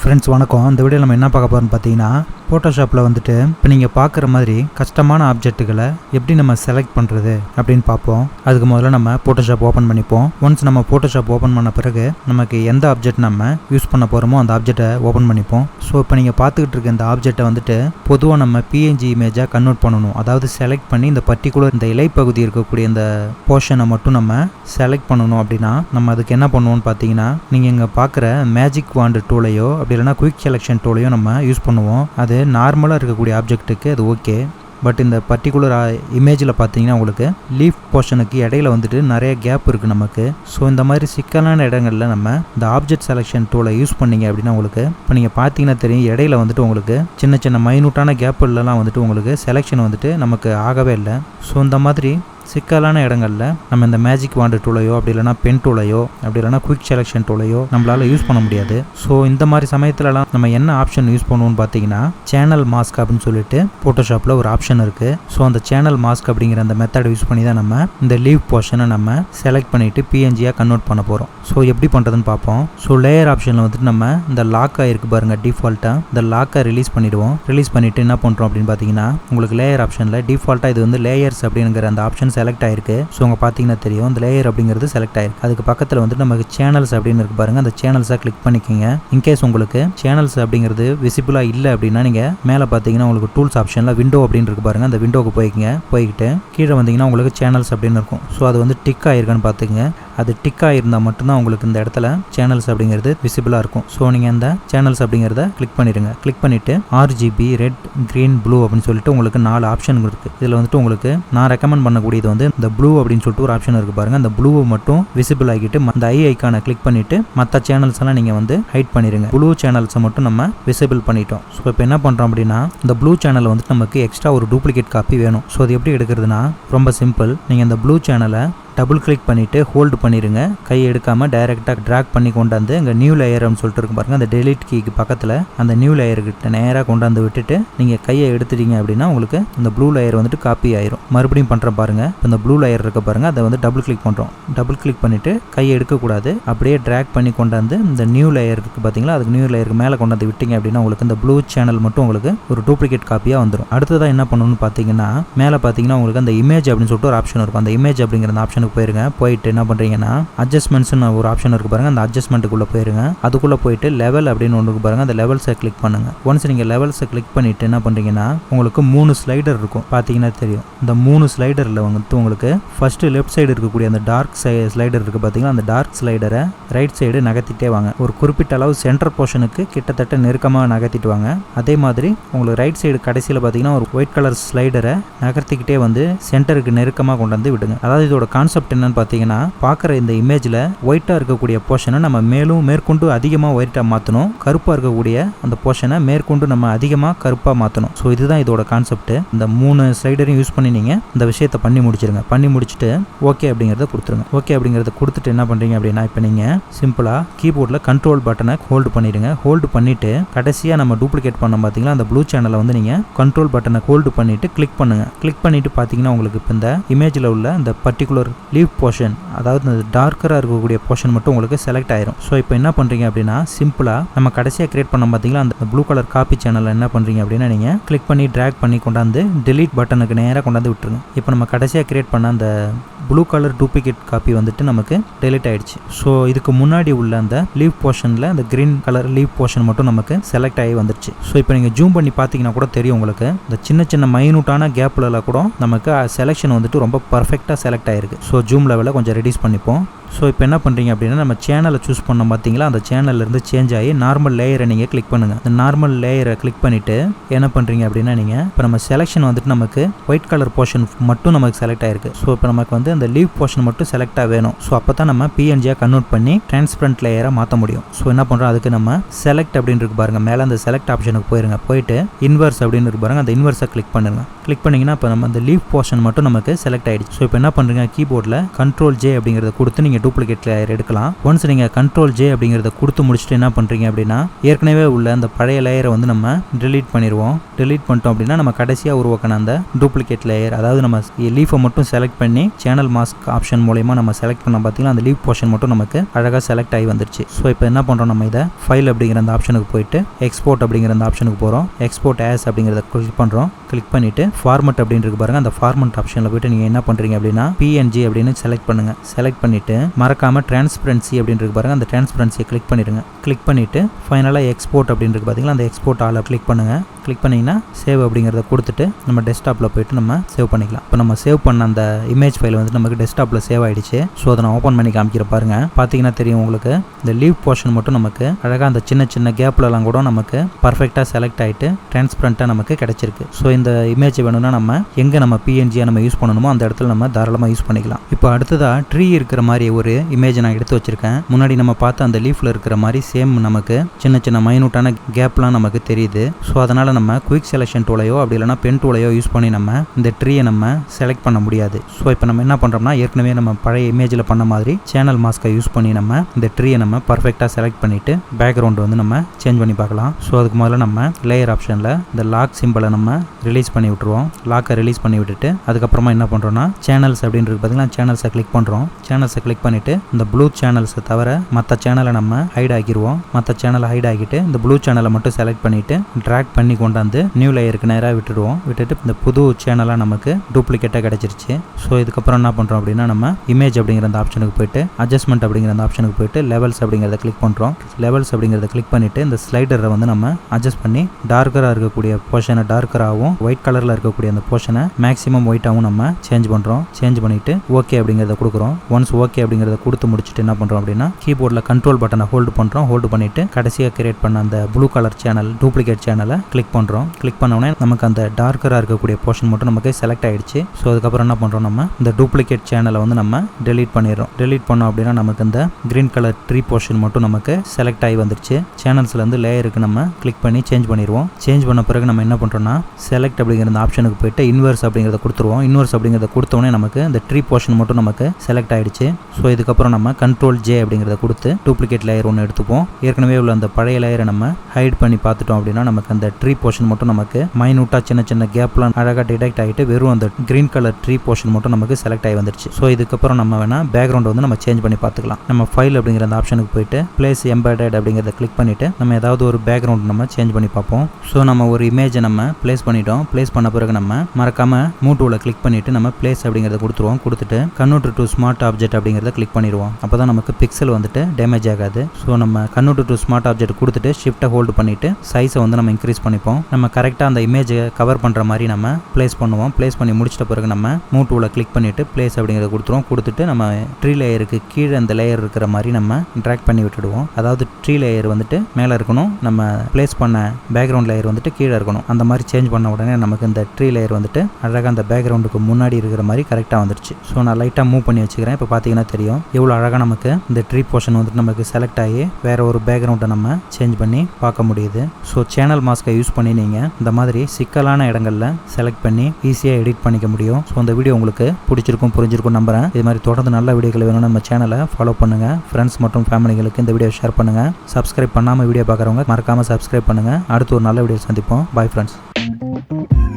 Friends வணக்கம். இந்த video நம்ம என்ன பார்க்க போகிறோம்னு பார்த்தீங்கன்னா ஃபோட்டோஷாப்பில் வந்துட்டு இப்போ நீங்கள் பார்க்குற மாதிரி கஷ்டமான ஆப்ஜெக்ட்டுகளை எப்படி நம்ம செலக்ட் பண்ணுறது அப்படின்னு பார்ப்போம். அதுக்கு முதல்ல நம்ம ஃபோட்டோஷாப் ஓப்பன் பண்ணிப்போம். ஒன்ஸ் நம்ம ஃபோட்டோஷாப் ஓப்பன் பண்ண பிறகு நமக்கு எந்த ஆப்ஜெக்ட் நம்ம யூஸ் பண்ண போகிறோமோ அந்த ஆப்ஜெக்டை ஓப்பன் பண்ணிப்போம். ஸோ இப்போ நீங்கள் பார்த்துக்கிட்டு இருக்க இந்த ஆப்ஜெக்ட்டை வந்துட்டு பொதுவாக நம்ம பிஎன்ஜி இமேஜாக கன்வெர்ட் பண்ணணும். அதாவது செலக்ட் பண்ணி இந்த பர்டிகுலர் இந்த இலைப்பகுதி இருக்கக்கூடிய இந்த போர்ஷனை மட்டும் நம்ம செலக்ட் பண்ணணும் அப்படின்னா நம்ம அதுக்கு என்ன பண்ணுவோம்னு பார்த்தீங்கன்னா நீங்கள் இங்கே பார்க்குற மேஜிக் வாண்டு டூலையோ அப்படி இல்லைனா குயிக் செலெக்ஷன் டூலையோ நம்ம யூஸ் பண்ணுவோம். அது நார்மலாக இருக்கக்கூடிய ஆப்ஜெக்ட்டுக்கு அது ஓகே பட் இந்த பர்டிகுலர் uh, இமேஜில் பார்த்தீங்கன்னா உங்களுக்கு லீஃப் போர்ஷனுக்கு இடையில வந்துட்டு நிறைய கேப் இருக்குது நமக்கு. ஸோ இந்த மாதிரி சிக்கலான இடங்களில் நம்ம இந்த ஆப்ஜெக்ட் செலெக்ஷன் டூலை யூஸ் பண்ணீங்க அப்படின்னா உங்களுக்கு இப்போ நீங்கள் பார்த்தீங்கன்னா தெரியும் இடையில வந்துட்டு உங்களுக்கு சின்ன சின்ன மைனூட்டான கேப்புலலாம் வந்துட்டு உங்களுக்கு செலெக்ஷன் வந்துட்டு நமக்கு ஆகவே இல்லை. ஸோ இந்த மாதிரி சிக்கலான இடங்களில் நம்ம இந்த மேஜிக் வாண்டு டூலையோ அப்படி இல்லைனா பென் டூலையோ அப்படி இல்லைனா குயிக் செலெக்ஷன் டூலையோ நம்மளால் யூஸ் பண்ண முடியாது. ஸோ இந்த மாதிரி சமயத்துலலாம் நம்ம என்ன ஆப்ஷன் யூஸ் பண்ணுவோம்னு பார்த்தீங்கன்னா சேனல் மாஸ்க் அப்படின்னு சொல்லிட்டு ஃபோட்டோஷாப்பில் ஒரு ஆப்ஷன் இருக்குது ஸோ அந்த சேனல் மாஸ்க் அப்படிங்கிற அந்த மெத்தடை யூஸ் பண்ணி தான் நம்ம இந்த லீவ் போர்ஷனை நம்ம செலக்ட் பண்ணிவிட்டு பிஎன்ஜியாக கன்வெர்ட் பண்ண போகிறோம் ஸோ எப்படி பண்ணுறதுன்னு பார்ப்போம். ஸோ லேயர் ஆப்ஷனில் வந்துட்டு நம்ம இந்த லாக் ஆகிருக்கு பாருங்கள் டிஃபால்ட்டாக இந்த லாக்கை ரிலீஸ் பண்ணிவிடுவோம் ரிலீஸ் பண்ணிவிட்டு என்ன பண்ணுறோம் அப்படின்னு பார்த்தீங்கன்னா உங்களுக்கு லேயர் ஆப்ஷனில் டிஃபால்ட்டாக இது வந்து லேயர்ஸ் அப்படிங்கிற அந்த ஆப்ஷன் செலக்ட் ஆயிருக்கு. ஸோ உங்கள் பார்த்தீங்கன்னா தெரியும். இந்த லேயர் அப்படிங்கிறது செலக்ட் ஆயிருக்கு. அதுக்கு பக்கத்தில் வந்துட்டு நமக்கு சேனல்ஸ் அப்படின்னு இருக்கு பாருங்க. அந்த சேனல்ஸை கிளிக் பண்ணிக்கோங்க. இன்கேஸ் உங்களுக்கு சேனல்ஸ் அப்படிங்கிறது விசிபிளாக இல்லை அப்படின்னா நீங்கள் மேலே பார்த்தீங்கன்னா உங்களுக்கு டூல்ஸ் ஆப்ஷனில் விண்டோ அப்படின்னு இருக்கு பாருங்க. அந்த விண்டோக்கு போய்க்குங்க. போய்கிட்டு கீழே வந்தீங்கன்னா உங்களுக்கு சேனல்ஸ் அப்படின்னு இருக்கும். ஸோ அது வந்து டிக் ஆயிருக்கான்னு பார்த்துங்க அது டிக் ஆகிருந்தால் மட்டும்தான் உங்களுக்கு இந்த இடத்துல சேனல்ஸ் அப்படிங்கிறது விசிபிளாக இருக்கும். ஸோ நீங்கள் அந்த சேனல்ஸ் அப்படிங்கிறத கிளிக் பண்ணிடுங்க. கிளிக் பண்ணிவிட்டு ஆர்ஜிபி ரெட் க்ரீன் ப்ளூ அப்படின்னு சொல்லிட்டு உங்களுக்கு நாலு ஆப்ஷன் இருக்குது இதில் வந்துட்டு உங்களுக்கு நான் ரெக்கமெண்ட் பண்ணக்கூடியது வந்து இந்த ப்ளூ அப்படின்னு சொல்லிட்டு ஒரு ஆப்ஷன் இருக்குது பாருங்கள் அந்த ப்ளூவை மட்டும் விசிபிள் ஆகிட்டு அந்த ஐ ஐக்கானை கிளிக் பண்ணிவிட்டு மற்ற சேனல்ஸ் எல்லாம் நீங்கள் வந்து ஹைட் பண்ணிடுங்க. ப்ளூ சேனல்ஸை மட்டும் நம்ம விசிபிள் பண்ணிட்டோம். ஸோ இப்போ என்ன பண்ணுறோம் அப்படின்னா இந்த ப்ளூ சேனல் வந்துட்டு நமக்கு எக்ஸ்ட்ரா ஒரு டூப்ளிகேட் காப்பி வேணும். ஸோ அது எப்படி எடுக்கிறதுனா ரொம்ப சிம்பிள் நீங்கள் இந்த ப்ளூ சேனலை டபுள் கிளிக் பண்ணிவிட்டு ஹோல்டு பண்ணிடுங்க கை எடுக்காமல் டைரெக்டாக ட்ராக் பண்ணி கொண்டாந்து இங்கே நியூ லேயர்னு சொல்லிட்டு இருக்கும் பாருங்கள் அந்த டெலிட் கீக்கு பக்கத்தில் அந்த நியூ லேயர்கிட்ட நேராக கொண்டாந்து விட்டுட்டு நீங்கள் கையை எடுத்துட்டீங்க அப்படின்னா உங்களுக்கு இந்த ப்ளூ லேயர் வந்துட்டு காப்பி ஆயிரும். மறுபடியும் பண்ணுற பாருங்க. இந்த ப்ளூ லேயர் இருக்க பாருங்க. அதை வந்து டபுள் கிளிக் பண்ணுறோம் டபுள் கிளிக் பண்ணிவிட்டு கையை எடுக்கக்கூடாது. அப்படியே ட்ராக் பண்ணி கொண்டாந்து இந்த நியூ லேயர் இருக்குது பார்த்தீங்களா அதுக்கு நியூ லேயருக்கு மேலே கொண்டாந்து விட்டீங்க அப்படின்னா உங்களுக்கு இந்த ப்ளூ சேனல் மட்டும் உங்களுக்கு ஒரு டூப்ளிகேட் காப்பியாக வந்துடும் அடுத்ததாக என்ன பண்ணணும்னு பார்த்தீங்கன்னா மேலே பார்த்தீங்கன்னா உங்களுக்கு அந்த இமேஜ் அப்படின்னு சொல்லிட்டு ஒரு ஆப்ஷன் இருக்கும். அந்த இமேஜ் அப்படிங்கிற அந்த ஆப்ஷனுக்கு போயிருங்க. போயிட்டு என்ன பண்ணுறீங்கன்னா அட்ஜஸ்ட்மெண்ட்ஸ்னு ஒரு ஆப்ஷன் இருக்கு பாருங்க. அந்த அட்ஜஸ்ட்மெண்ட்டுக்குள்ளே போயிருங்க. அதுக்குள்ளே போயிட்டு லெவல் அப்படின்னு ஒன்று இருக்கு அந்த லெவல்ஸை கிளிக் பண்ணுங்க. ஒன்ஸ் நீங்கள் லெவல்ஸை கிளிக் பண்ணிட்டு என்ன பண்ணுறீங்கன்னா உங்களுக்கு மூணு ஸ்லைடர் இருக்கும். பார்த்தீங்கன்னா தெரியும். இந்த மூணு ஸ்லைடரில் வந்துட்டு உங்களுக்கு ஃபர்ஸ்ட் லெஃப்ட் சைடு இருக்கக்கூடிய அந்த டார்க் ஸ்லைடர் இருக்குது பார்த்தீங்கன்னா அந்த டார்க் ஸ்லைடரை ரைட் சைடு நகர்த்திட்டே வாங்க. ஒரு குறிப்பிட்ட அளவு சென்டர் போர்ஷனுக்கு கிட்டத்தட்ட நெருக்கமாக நகர்த்திட்டு வாங்க. அதே மாதிரி உங்களுக்கு ரைட் சைடு கடைசியில் பார்த்தீங்கன்னா ஒரு ஒயிட் கலர் ஸ்லைடரை நகர்த்திக்கிட்டே வந்து சென்டருக்கு நெருக்கமாக கொண்டு வந்து விடுங்க. அதாவது இதோட கான்செப்ட் என்னன்னு பார்த்தீங்கன்னா பார்க்குற இந்த இமேஜில் ஒயிட்டாக இருக்கக்கூடிய போர்ஷனை நம்ம மேலும் மேற்கொண்டு அதிகமாக ஒயிட்டாக மாற்றணும் கருப்பாக இருக்கக்கூடிய அந்த போர்ஷனை மேற்கொண்டு நம்ம அதிகமாக கருப்பாக மாற்றணும் ஸோ இதுதான் இதோட கான்செப்ட் இந்த மூணு ஸ்லைடரையும் யூஸ் பண்ணி நீங்கள் இந்த விஷயத்தை பண்ணி முடிச்சிருங்க. பண்ணி முடிச்சுட்டு ஓகே அப்படிங்கிறத கொடுத்துருங்க. ஓகே அப்படிங்கிறத கொடுத்துட்டு என்ன பண்ணுறீங்க அப்படின்னா இப்போ நீங்கள் சிம்பிளாக கீபோர்டில் கண்ட்ரோல் பட்டனை ஹோல்டு பண்ணிடுங்க. ஹோல்டு பண்ணிவிட்டு கடைசியாக நம்ம டூப்ளிகேட் பண்ணோம் பார்த்தீங்களா அந்த ப்ளூ சேனலை வந்து நீங்கள் கண்ட்ரோல் பட்டனை ஹோல்டு பண்ணிவிட்டு கிளிக் பண்ணுங்கள் கிளிக் பண்ணிவிட்டு பார்த்தீங்கன்னா உங்களுக்கு இப்போ இந்த இமேஜில் உள்ள இந்த பர்டிகுலர் லீவ் போர்ஷன் அதாவது இந்த டார்க்கராக இருக்கக்கூடிய போர்ஷன் மட்டும் உங்களுக்கு செலக்ட் ஆயிரும். ஸோ இப்போ என்ன பண்ணுறீங்க அப்படின்னா சிம்பிளாக நம்ம கடைசியாக கிரியேட் பண்ண பார்த்தீங்களா அந்த ப்ளூ கலர் காப்பி சேனலில் என்ன பண்ணுறீங்க அப்படின்னா நீங்கள் கிளிக் பண்ணி ட்ராக் பண்ணி கொண்டாந்து டெலீட் பட்டனுக்கு நேராக கொண்டாந்து விட்டுருங்க. இப்போ நம்ம கடைசியாக கிரியேட் பண்ண அந்த ப்ளூ கலர் டூப்ளிகேட் காப்பி வந்துட்டு நமக்கு டெலீட் ஆயிடுச்சு. ஸோ இதுக்கு முன்னாடி உள்ள அந்த லீவ் போர்ஷனில் அந்த க்ரீன் கலர் லீவ் போர்ஷன் மட்டும் நமக்கு செலக்ட் ஆகி வந்துருச்சு. ஸோ இப்போ நீங்கள் ஜூம் பண்ணி பார்த்தீங்கன்னா கூட தெரியும் உங்களுக்கு இந்த சின்ன சின்ன மைனூட்டான கேப்லலாம் கூட நமக்கு செலெக்ஷன் வந்துட்டு ரொம்ப பர்ஃபெக்டாக செலக்ட் ஆயிருக்கு. ஸோ ஜூம் லெவலில் கொஞ்சம் ரெடியூஸ் பண்ணிப்போம். ஸோ இப்போ என்ன பண்ணுறீங்க அப்படின்னா நம்ம சேனலை சூஸ் பண்ணோம் பார்த்தீங்களா அந்த சேனல்லேருந்து சேஞ்ச் ஆகி நார்மல் லேயரை நீங்கள் கிளிக் பண்ணுங்கள் அந்த நார்மல் லேயரை கிளிக் பண்ணிவிட்டு என்ன பண்ணுறீங்க அப்படின்னா நீங்கள் இப்போ நம்ம செலெக்ஷன் வந்துட்டு நமக்கு ஒயிட் கலர் போர்ஷன் மட்டும் நமக்கு செலக்ட் ஆயிருக்கு. ஸோ இப்போ நமக்கு வந்து அந்த லீவ் போர்ஷன் மட்டும் செலக்டாக வேணும். ஸோ அப்போ தான் நம்ம பிஎன்ஜியாக கன்வெர்ட் பண்ணி டிரான்ஸ்பரண்ட் லேயரை மாற்ற முடியும். ஸோ என்ன பண்ணுறோம் அதுக்கு நம்ம செலக்ட் அப்படின்னு இருக்கு பாருங்கள் மேலே அந்த செலக்ட் ஆப்ஷனுக்கு போயிருங்க. போயிட்டு இன்வர்ஸ் அப்படின்னு இருக்கு பாருங்கள் அந்த இன்வர்ஸை கிளிக் பண்ணுங்கள் கிளிக் பண்ணிங்கன்னா இப்போ நம்ம அந்த லீவ் போர்ஷன் மட்டும் நமக்கு செலக்ட் ஆகிடுச்சு ஸோ இப்போ என்ன பண்ணுறீங்க கீபோர்டில் கண்ட்ரோல் ஜே அப்படிங்கிறத கொடுத்து நீங்கள் நீங்கள் டூப்ளிகேட் லேயர் எடுக்கலாம். ஒன்ஸ் நீங்கள் கண்ட்ரோல் ஜே அப்படிங்கிறத கொடுத்து முடிச்சுட்டு என்ன பண்ணுறீங்க அப்படின்னா ஏற்கனவே உள்ள அந்த பழைய லேயரை வந்து நம்ம டெலீட் பண்ணிடுவோம் டெலீட் பண்ணிட்டோம் அப்படின்னா நம்ம கடைசியாக உருவாக்கின அந்த டூப்ளிகேட் லேயர் அதாவது நம்ம லீஃபை மட்டும் செலக்ட் பண்ணி சேனல் மாஸ்க் ஆப்ஷன் மூலயமா நம்ம செலக்ட் பண்ண பார்த்தீங்கன்னா அந்த லீஃப் போர்ஷன் மட்டும் நமக்கு அழகாக செலக்ட் ஆகி வந்துருச்சு. ஸோ இப்போ என்ன பண்ணுறோம் நம்ம இதை ஃபைல் அப்படிங்கிற அந்த ஆப்ஷனுக்கு போயிட்டு எக்ஸ்போர்ட் அப்படிங்கிற அந்த ஆப்ஷனுக்கு போகிறோம் எக்ஸ்போர்ட் ஆஸ் அப்படிங்கிறத கிளிக் பண்ணுறோம் கிளிக் பண்ணிவிட்டு ஃபார்மட் அப்படின்னு பாருங்கள் அந்த ஃபார்மட் ஆப்ஷனில் போயிட்டு நீங்கள் என்ன பண்ணுறீங்க அப்படின்னா பிஎன்ஜி அப்படின்னு செலக்ட் பண்ணுங்கள் செலக்ட் பண்ணிவிட்டு மறக்காமல் டிரான்ஸ்பரன்சி அப்படின்னு பாருங்கள் பாருங்க. அந்த டிரான்ஸ்பரன்சியை கிளிக் பண்ணிடுங்க. கிளிக் பண்ணிவிட்டு ஃபைனலாக எக்ஸ்போர்ட் அப்படின்றது பார்த்தீங்களா அந்த எக்ஸ்போர்ட் ஆலை கிளிக் பண்ணுங்கள் கிளிக் பண்ணிங்கன்னா சேவ் அப்படிங்கிறத கொடுத்துட்டு நம்ம டெஸ்க்டாப்பில் போயிட்டு நம்ம சேவ் பண்ணிக்கலாம். இப்போ நம்ம சேவ் பண்ண அந்த இமேஜ் ஃபைல் வந்து நமக்கு டெஸ்க்டாப்பில் சேவ் ஆகிடுச்சு ஸோ அதை நான் ஓப்பன் பண்ணி காமிக்கிற பாருங்க. பார்த்தீங்கன்னா தெரியும் உங்களுக்கு. இந்த லீவ் போர்ஷன் மட்டும் நமக்கு அழகாக அந்த சின்ன சின்ன கேப்லலாம் கூட நமக்கு பர்ஃபெக்டாக செலக்ட் ஆகிட்டு டிரான்ஸ்பரண்ட்டாக நமக்கு கிடைச்சிருக்கு. ஸோ இந்த இமேஜ் வேணும்னா நம்ம எங்கே நம்ம பிஎன்ஜியை நம்ம யூஸ் பண்ணணுமோ அந்த இடத்துல நம்ம தாராளமாக யூஸ் பண்ணிக்கலாம். இப்போ அடுத்ததாக ட்ரீ இருக்கிற மாதிரி ஒரு ஒரு இமேஜ் நான் எடுத்து வச்சிருக்கேன். முன்னாடி நம்ம பார்த்த அந்த லீஃப்ல இருக்கிற மாதிரி சேம் நமக்கு சின்ன சின்ன மைனூட்டான கேப்லாம் நமக்கு தெரியுது. ஸோ அதனால் நம்ம குயிக் செலெக்ஷன் டூலையோ அப்படி இல்லைனா பென் டூலையோ யூஸ் பண்ணி நம்ம இந்த ட்ரீயை நம்ம செலக்ட் பண்ண முடியாது. ஸோ இப்போ நம்ம என்ன பண்ணுறோம்னா ஏற்கனவே நம்ம பழைய இமேஜில் பண்ண மாதிரி சேனல் மாஸ்க்கை யூஸ் பண்ணி நம்ம இந்த ட்ரீயை நம்ம பர்ஃபெக்டாக செலக்ட் பண்ணிவிட்டு பேக்ரவுண்ட் வந்து நம்ம சேஞ்ச் பண்ணி பார்க்கலாம். ஸோ அதுக்கு முதல்ல நம்ம லேயர் ஆப்ஷனில் இந்த லாக் சிம்பிளை நம்ம ரிலீஸ் பண்ணி விட்டுருவோம். லாக்கை ரிலீஸ் பண்ணி விட்டுட்டு அதுக்கப்புறமா என்ன பண்ணுறோம்னா சேனல்ஸ் அப்படின்றது பார்த்தீங்கன்னா சேனல்ஸை கிளிக் பண்ணுறோம் சேனல்ஸை கிளிக் பண்ணிவிட்டு இந்த ப்ளூ சேனல்ஸை தவிர மற்ற சேனலை நம்ம ஹைட் ஆக்கிடுவோம் மற்ற சேனலை ஹைட் ஆக்கிட்டு இந்த ப்ளூ சேனலை மட்டும் செலக்ட் பண்ணிவிட்டு ட்ராக் பண்ணி கொண்டாந்து நியூ லேயருக்கு நேராக விட்டுடுவோம் விட்டுட்டு இந்த புது சேனலாக நமக்கு டூப்ளிகேட்டாக கிடச்சிருச்சு. ஸோ இதுக்கப்புறம் என்ன பண்ணுறோம் அப்படின்னா நம்ம இமேஜ் அப்படிங்கிற அந்த ஆப்ஷனுக்கு போயிட்டு அட்ஜஸ்ட்மெண்ட் அப்படிங்கிற அந்த ஆப்ஷனுக்கு போயிட்டு லெவல்ஸ் அப்படிங்கிறத கிளிக் பண்ணுறோம் லெவல்ஸ் அப்படிங்கிறத கிளிக் பண்ணிவிட்டு இந்த ஸ்லைடரை வந்து நம்ம அட்ஜஸ்ட் பண்ணி டார்க்கராக இருக்கக்கூடிய போர்ஷனை டார்க்கராகவும் ஒயிட் கலரில் இருக்கக்கூடிய அந்த போர்ஷனை மேக்ஸிமம் ஒயிட்டாகவும் நம்ம சேஞ்ச் பண்ணுறோம் சேஞ்ச் பண்ணிவிட்டு ஓகே அப்படிங்கிறத கொடுக்குறோம். ஒன்ஸ் ஓகே அப்படிங்கிறத கொடுத்து முடிச்சுட்டு என்ன பண்ணுறோம் அப்படின்னா கீபோர்டில் கண்ட்ரோல் பட்டனை ஹோல்டு பண்ணுறோம் ஹோல்டு பண்ணிவிட்டு கடைசியாக கிரியேட் பண்ண அந்த ப்ளூ கலர் சேனல் டூப்ளிகேட் சேனலை கிளிக் பண்ணுறோம் கிளிக் பண்ண உடனே நமக்கு அந்த டார்க்கராக இருக்கக்கூடிய போர்ஷன் மட்டும் நமக்கு செலக்ட் ஆகிடுச்சு ஸோ அதுக்கப்புறம் என்ன பண்ணுறோம் நம்ம இந்த டூப்ளிகேட் சேனலை வந்து நம்ம டெலீட் பண்ணிடுறோம். டெலீட் பண்ணோம் அப்படின்னா நமக்கு இந்த கிரீன் கலர் ட்ரீ போர்ஷன் மட்டும் நமக்கு செலக்ட் ஆகி வந்துருச்சு. சேனல்ஸ்லேருந்து லேயருக்கு நம்ம கிளிக் பண்ணி சேஞ்ச் பண்ணிடுவோம். சேஞ்ச் பண்ண பிறகு நம்ம என்ன பண்ணுறோம்னா செலக்ட் அப்படிங்கிற அந்த ஆப்ஷனுக்கு போயிட்டு இன்வர்ஸ் அப்படிங்கிறத கொடுத்துருவோம். இன்வர்ஸ் அப்படிங்கிறத கொடுத்தோடனே நமக்கு இந்த ட்ரீ போர்ஷன் மட்டும் நமக்கு செலக்ட் ஆகிடுச்சு ஸோ ஸோ இதுக்கப்புறம் நம்ம கண்ட்ரோல் ஜே அப்படிங்கிறத கொடுத்து டூப்ளிகேட் லேயர் ஒன்று எடுத்துப்போம் ஏற்கனவே உள்ள அந்த பழைய லேயரை நம்ம ஹைட் பண்ணி பார்த்துட்டோம் அப்படின்னா நமக்கு அந்த ட்ரீ போர்ஷன் மட்டும் நமக்கு மைனூட்டாக சின்ன சின்ன கேப்லாம் அழகாக டிடெக்ட் ஆகிட்டு வெறும் அந்த கிரீன் கலர் ட்ரீ போர்ஷன் மட்டும் நமக்கு செலக்ட் ஆகி வந்துருச்சு. ஸோ இதுக்கப்புறம் நம்ம வேணால் பேக்ரவுண்ட் வந்து நம்ம சேஞ்ச் பண்ணி பார்த்துக்கலாம். நம்ம ஃபைல் அப்படிங்கிற அந்த ஆப்ஷனுக்கு போயிட்டு பிளேஸ் எம்பர்டட் அப்படிங்கிறத கிளிக் பண்ணிவிட்டு நம்ம ஏதாவது ஒரு பேக்ரவுண்ட் நம்ம சேஞ்ச் பண்ணி பார்ப்போம். ஸோ நம்ம ஒரு இமேஜை நம்ம ப்ளேஸ் பண்ணிட்டோம். ப்ளேஸ் பண்ண பிறகு நம்ம மறக்காமல் மூட்டூவில் கிளிக் பண்ணிவிட்டு நம்ம பிளேஸ் அப்படிங்கிறத கொடுத்துருவோம். கொடுத்துட்டு கன்வெர்ட் டு ஸ்மார்ட் ஆப்ஜெக்ட் அப்படிங்கிறத கிளிக் பண்ணிடுவோம். அப்போ தான் நமக்கு பிக்சல் வந்துட்டு டேமேஜ் ஆகாது. ஸோ நம்ம கன்வெர்ட் டு ஸ்மார்ட் ஆப்ஜெக்ட் கொடுத்துட்டு ஷிஃப்ட்டை ஹோல்டு பண்ணிவிட்டு சைஸை வந்து நம்ம இன்க்ரீஸ் பண்ணிப்போம். நம்ம கரெக்டாக அந்த இமேஜை கவர் பண்ணுற மாதிரி நம்ம ப்ளேஸ் பண்ணுவோம். ப்ளேஸ் பண்ணி முடிச்சிட்ட பிறகு நம்ம மூட்டூவில் கிளிக் பண்ணிவிட்டு ப்ளேஸ் அப்படிங்கிறத கொடுத்துருவோம். கொடுத்துட்டு நம்ம ட்ரீ லேயருக்கு கீழே அந்த லேயர் இருக்கிற மாதிரி நம்ம ட்ராக் பண்ணி விட்டுடுவோம். அதாவது ட்ரீ லேயர் வந்துட்டு மேலே இருக்கணும். நம்ம ப்ளேஸ் பண்ண பேக்ரவுண்ட் லேயர் வந்துட்டு கீழே இருக்கணும். அந்த மாதிரி சேஞ்ச் பண்ண உடனே நமக்கு இந்த ட்ரீ லேயர் வந்துட்டு அழகாக அந்த பேக்ரவுண்டுக்கு முன்னாடி இருக்கிற மாதிரி கரெக்டாக வந்துருச்சு. ஸோ நான் லைட்டாக மூவ் பண்ணி வச்சுக்கிறேன். இப்போ பார்த்தீங்கன்னா தெரியும். எவ்வளோ அழகாக நமக்கு இந்த ட்ரீ போர்ஷன் வந்துட்டு நமக்கு செலக்ட் ஆகி வேற ஒரு பேக்ரவுண்டை நம்ம சேஞ்ச் பண்ணி பார்க்க முடியுது. ஸோ சேனல் மாஸ்க்கை யூஸ் பண்ணி நீங்கள் இந்த மாதிரி சிக்கலான இடங்களில் செலக்ட் பண்ணி ஈஸியாக எடிட் பண்ணிக்க முடியும். ஸோ அந்த வீடியோ உங்களுக்கு பிடிச்சிருக்கும் புரிஞ்சிருக்கும் நம்புறேன். இது மாதிரி தொடர்ந்து நல்ல வீடியோக்கள் வேணும்னா நம்ம சேனலை ஃபாலோ பண்ணுங்கள் ஃப்ரெண்ட்ஸ் மற்றும் ஃபேமிலிகளுக்கு இந்த வீடியோ ஷேர் பண்ணுங்கள் சப்ஸ்கிரைப் பண்ணாமல் வீடியோ பார்க்குறவங்க மறக்காமல் சப்ஸ்கிரைப் பண்ணுங்கள் அடுத்து ஒரு நல்ல வீடியோ சந்திப்போம். Bye friends